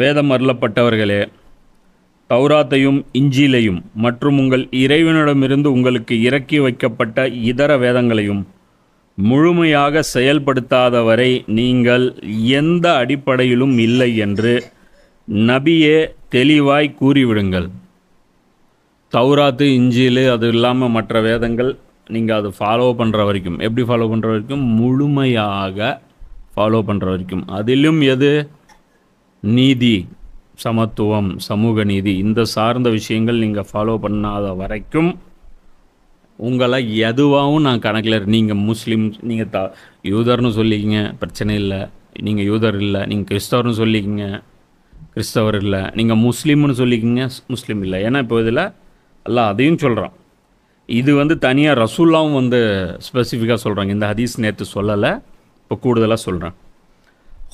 வேதம் அருளப்பட்டவர்களே தௌராத்தையும் இஞ்சிலையும் மற்றும் உங்கள் இறைவனிடமிருந்து உங்களுக்கு இறக்கி வைக்கப்பட்ட இதர வேதங்களையும் முழுமையாக செயல்படுத்தாதவரை நீங்கள் எந்த அடிப்படையிலும் இல்லை என்று நபியே தெளிவாய் கூறிவிடுங்கள். தௌராத்து இஞ்சிலு அது இல்லாமல் மற்ற வேதங்கள் நீங்கள் அது ஃபாலோ பண்ணுற வரைக்கும். எப்படி ஃபாலோ பண்ணுற வரைக்கும்? முழுமையாக ஃபாலோ பண்ணுற வரைக்கும். அதிலும் எது? நீதி சமத்துவம் சமூக நீதி இந்த சார்ந்த விஷயங்கள் நீங்கள் ஃபாலோ பண்ணாத வரைக்கும் உங்களை எதுவாகவும் நான் கணக்கில் நீங்கள் முஸ்லீம் நீங்கள் த யூதர்னு சொல்லிக்கிங்க பிரச்சனை இல்லை. நீங்கள் யூதர் இல்லை நீங்கள் கிறிஸ்தவர்னு சொல்லிக்கிங்க கிறிஸ்தவர் இல்லை. நீங்கள் முஸ்லீம்னு சொல்லிக்கிங்க முஸ்லீம் இல்லை. ஏன்னா இப்போ இதில் எல்லாம் அதையும் சொல்கிறான் இது வந்து தனியாக ரசூல்லாவும் வந்து ஸ்பெசிஃபிக்காக சொல்கிறாங்க இந்த ஹதீஸ் நேற்று சொல்லலை இப்போ கூடுதலாக சொல்கிறேன்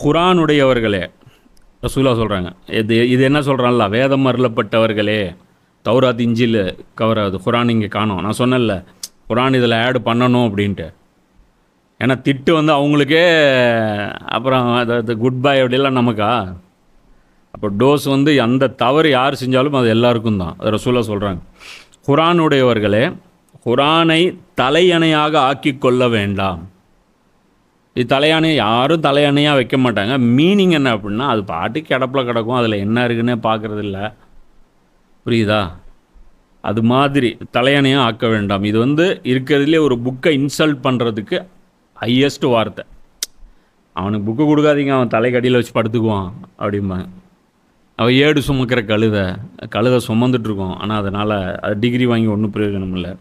குரானுடையவர்களே ரசூலா சொல்கிறாங்க இது இது என்ன சொல்கிறான்ல வேதம் அருளப்பட்டவர்களே தௌராத் இஞ்சில் கவர் ஆகுது. குரான் இங்கே காணோம். நான் சொன்னேன்ல குரான் இதில் ஆட் பண்ணணும் அப்படின்ட்டு. ஏன்னா திட்டு வந்து அவங்களுக்கே அப்புறம் அது குட் பை அப்படிலாம் நமக்கா? அப்போ டோஸ் வந்து அந்த தவறு யார் செஞ்சாலும் அது எல்லாருக்கும் தான். அது ரசூலாக சொல்கிறாங்க குரானுடையவர்களே குரானை தலையணையாக ஆக்கி கொள்ள வேண்டாம். இது தலையானை யாரும் தலையணையாக வைக்க மாட்டாங்க. மீனிங் என்ன அப்படின்னா அது பாட்டு கிடப்பில் கிடக்கும். அதில் என்ன இருக்குன்னே பார்க்குறது இல்லை புரியுதா? அது மாதிரி தலையணையாக ஆக்க வேண்டாம். இது வந்து இருக்கிறதுலே ஒரு புக்கை இன்சல்ட் பண்ணுறதுக்கு ஹையஸ்ட் வார்த்தை. அவனுக்கு புக்கு கொடுக்காதீங்க அவன் தலைக்கடியில் வச்சு படுத்துக்குவான் அப்படிம்பாங்க. அவன் ஏடு சுமக்கிற கழுதை. கழுதை சுமந்துட்டுருக்கோம் ஆனால் அதனால் அது டிகிரி வாங்கி ஒன்றும் பிரயோஜனம் இல்லை.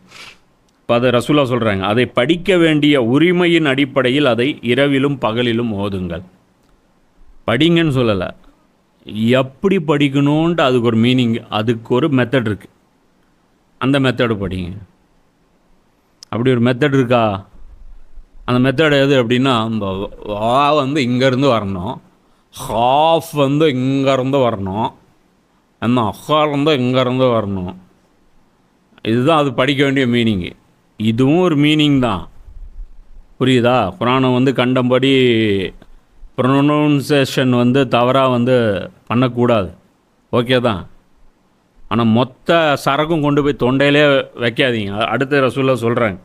அதை ரசூலா சொல்கிறாங்க அதை படிக்க வேண்டிய உரிமையின் அடிப்படையில் அதை இரவிலும் பகலிலும் ஓதுங்கள். படிங்கன்னு சொல்லலை. எப்படி படிக்கணுன்ட்டு அதுக்கு ஒரு மீனிங் அதுக்கு ஒரு மெத்தட் இருக்குது அந்த மெத்தடு படிங்க. அப்படி ஒரு மெத்தட் இருக்கா? அந்த மெத்தட் எது அப்படின்னா இந்த வா வந்து இங்கேருந்து வரணும். ஹாஃப் வந்து இங்கேருந்து வரணும். என்ன அஹாலேருந்து இங்கேருந்து வரணும். இதுதான் அது படிக்க வேண்டிய மீனிங்கு இதுவும் ஒரு மீனிங் தான். புரியுதா? குரானை வந்து கண்டபடி ப்ரொனவுன்சேஷன் வந்து தவறாக வந்து பண்ணக்கூடாது. ஓகே தான். ஆனால் மொத்த சரக்கும் கொண்டு போய் தொண்டையிலே வைக்காதீங்க. அடுத்த ரசூலா சொல்கிறாங்க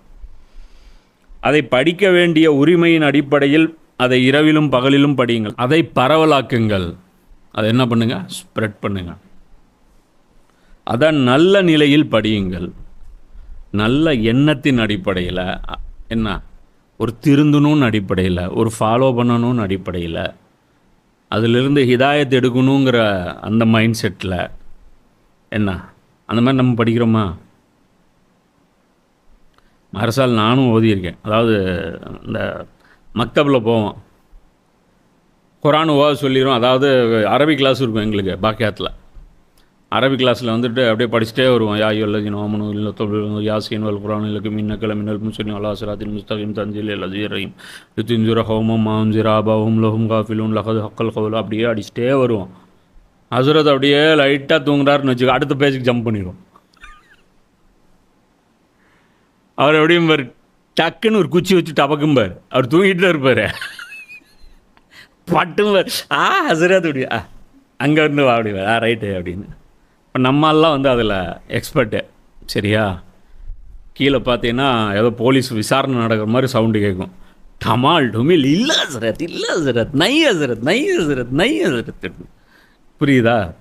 அதை படிக்க வேண்டிய உரிமையின் அடிப்படையில் அதை இரவிலும் பகலிலும் படியுங்கள். அதை பரவலாக்குங்கள். அதை என்ன பண்ணுங்கள் ஸ்ப்ரெட் பண்ணுங்கள் அதை நல்ல நிலையில் படியுங்கள். நல்ல எண்ணத்தின் அடிப்படையில் என்ன? ஒரு திருந்தணும்னு அடிப்படையில் ஒரு ஃபாலோ பண்ணணும்னு அடிப்படையில் அதிலிருந்து ஹிதாயத் எடுக்கணுங்கிற அந்த மைண்ட் செட்டில் என்ன? அந்த மாதிரி நம்ம படிக்கிறோமா? அரசால் நானும் ஓதியிருக்கேன். அதாவது இந்த மக்தபில் போவோம். குரான் ஓத சொல்லிடும் அதாவது அரபி கிளாஸ் இருக்கும் எங்களுக்கு பாக்கியாத்தில். அரபி கிளாஸில் வந்துட்டு அப்படியே படிச்சுட்டே வருவோம். யா இல்லதின் ஓமனு இல்லை தொழில் யாசின் வல் குரான் இல்லை மின்னக்கல மின்னல் முஸ்லிம் அல்லா சலாத்தின் முஸ்தகிம் தஞ்சில் அல்லதீரையும் யுத்தின்ஜுர ஹோமம் மாஞ்சிரா அபாவும் லஹும் காஃபிலும் லஹது ஹக்கல் கவுல் அப்படியே அடிச்சுட்டே வருவோம். ஹசரத் அப்படியே லைட்டாக தூங்குறாருன்னு வச்சுக்கோ அடுத்த பேஜுக்கு ஜம்ப் பண்ணிடுவோம் அவர் எப்படியும் பார் டக்குன்னு ஒரு குச்சி வச்சு டபக்கும்பார் அவர் தூங்கிட்டு தான் இருப்பார். பட்டும் பாரு. ஆ ஹசரத் அப்படியா ஆ அங்கே இருந்து வா அப்படி வா. ஆ ரைட்டு அப்படின்னு. இப்போ நம்மளெலாம் வந்து அதில் எக்ஸ்பர்ட்டு சரியா? கீழே பார்த்தீங்கன்னா ஏதோ போலீஸ் விசாரணை நடக்கிற மாதிரி சவுண்டு கேட்கும் டமால் டுமில் இல்லை ஹசரத் இல்லை ஹசரத் நை ஹசரத் நை ஹசரத் நை ஹசரத். புரியுதா?